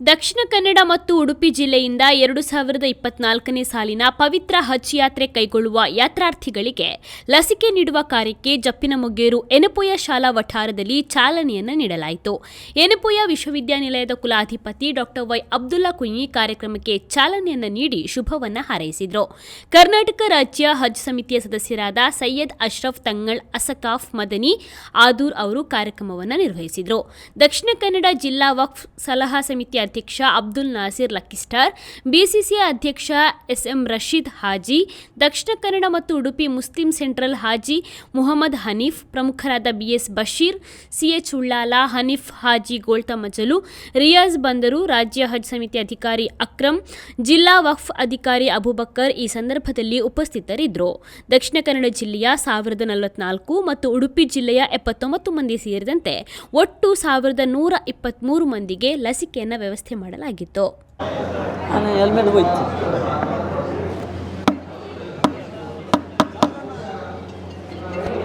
ದಕ್ಷಿಣ ಕನ್ನಡ ಮತ್ತು ಉಡುಪಿ ಜಿಲ್ಲೆಯಿಂದ ಎರಡು ಸಾವಿರದ ಇಪ್ಪತ್ನಾಲ್ಕನೇ ಸಾಲಿನ ಪವಿತ್ರ ಹಜ್ ಯಾತ್ರೆ ಕೈಗೊಳ್ಳುವ ಯಾತ್ರಾರ್ಥಿಗಳಿಗೆ ಲಸಿಕೆ ನೀಡುವ ಕಾರ್ಯಕ್ಕೆ ಜಪ್ಪಿನಮೊಗ್ಗೇರು ಎನಪೋಯ ಶಾಲಾ ವಠಾರದಲ್ಲಿ ಚಾಲನೆಯನ್ನು ನೀಡಲಾಯಿತು. ಎನಪೋಯ ವಿಶ್ವವಿದ್ಯಾನಿಲಯದ ಕುಲಾಧಿಪತಿ ಡಾಕ್ಟರ್ ವೈ ಅಬ್ದುಲ್ಲಾ ಕುಯಿ ಕಾರ್ಯಕ್ರಮಕ್ಕೆ ಚಾಲನೆಯನ್ನು ನೀಡಿ ಶುಭವನ್ನು ಹಾರೈಸಿದರು. ಕರ್ನಾಟಕ ರಾಜ್ಯ ಹಜ್ ಸಮಿತಿಯ ಸದಸ್ಯರಾದ ಸೈಯದ್ ಅಶ್ರಫ್ ತಂಗಳ್, ಅಸಕಾಫ್ ಮದನಿ, ಆದೂರ್ ಅವರು ಕಾರ್ಯಕ್ರಮವನ್ನು ನಿರ್ವಹಿಸಿದರು. ದಕ್ಷಿಣ ಕನ್ನಡ ಜಿಲ್ಲಾ ವಕ್ಫ್ ಸಲಹಾ ಸಮಿತಿ ಅಧ್ಯಕ್ಷ Abdul Nasir lucky star, BCCI ಅಧ್ಯಕ್ಷ ಎಸ್ ಎಂ ರಶೀದ್ ಹಾಜಿ, ದಕ್ಷಿಣ ಕನ್ನಡ ಮತ್ತು ಉಡುಪಿ ಮುಸ್ಲಿಂ ಸೆಂಟ್ರಲ್ ಹಾಜಿ ಮುಹಮ್ಮದ್ ಹನೀಫ್, ಪ್ರಮುಖರಾದ ಬಿಎಸ್ ಬಶೀರ್, ಸಿಎಚ್ ಉಳ್ಳಾಲ, ಹನೀಫ್ ಹಾಜಿ ಗೋಲ್ತಮಜಲು ರಿಯಾಜ್ ಬಂದರು, ರಾಜ್ಯ ಹಜ್ ಸಮಿತಿ ಅಧಿಕಾರಿ ಅಕ್ರಮ್ ಜಿಲ್ಲಾ ವಕ್ಫ್ ಅಧಿಕಾರಿ ಅಬುಬಕ್ಕರ್ ಈ ಸಂದರ್ಭದಲ್ಲಿ ಉಪಸ್ಥಿತರಿದ್ದರು. ದಕ್ಷಿಣ ಕನ್ನಡ ಜಿಲ್ಲೆಯ ಸಾವಿರದ ನಲವತ್ನಾಲ್ಕು ಮತ್ತು ಉಡುಪಿ ಜಿಲ್ಲೆಯ ಎಪ್ಪತ್ತೊಂಬತ್ತು ಮಂದಿ ಸೇರಿದಂತೆ ಒಟ್ಟು ಸಾವಿರದ ನೂರ ಇಪ್ಪತ್ತ್ಮೂರು ಮಂದಿಗೆ ಲಸಿಕೆಯನ್ನು ವ್ಯವಸ್ಥೆ ಮಾಡಲಾಗಿತ್ತು. ನಾನು ಹೆಲ್ಮೆಟ್ ಹೋಯ್ತು.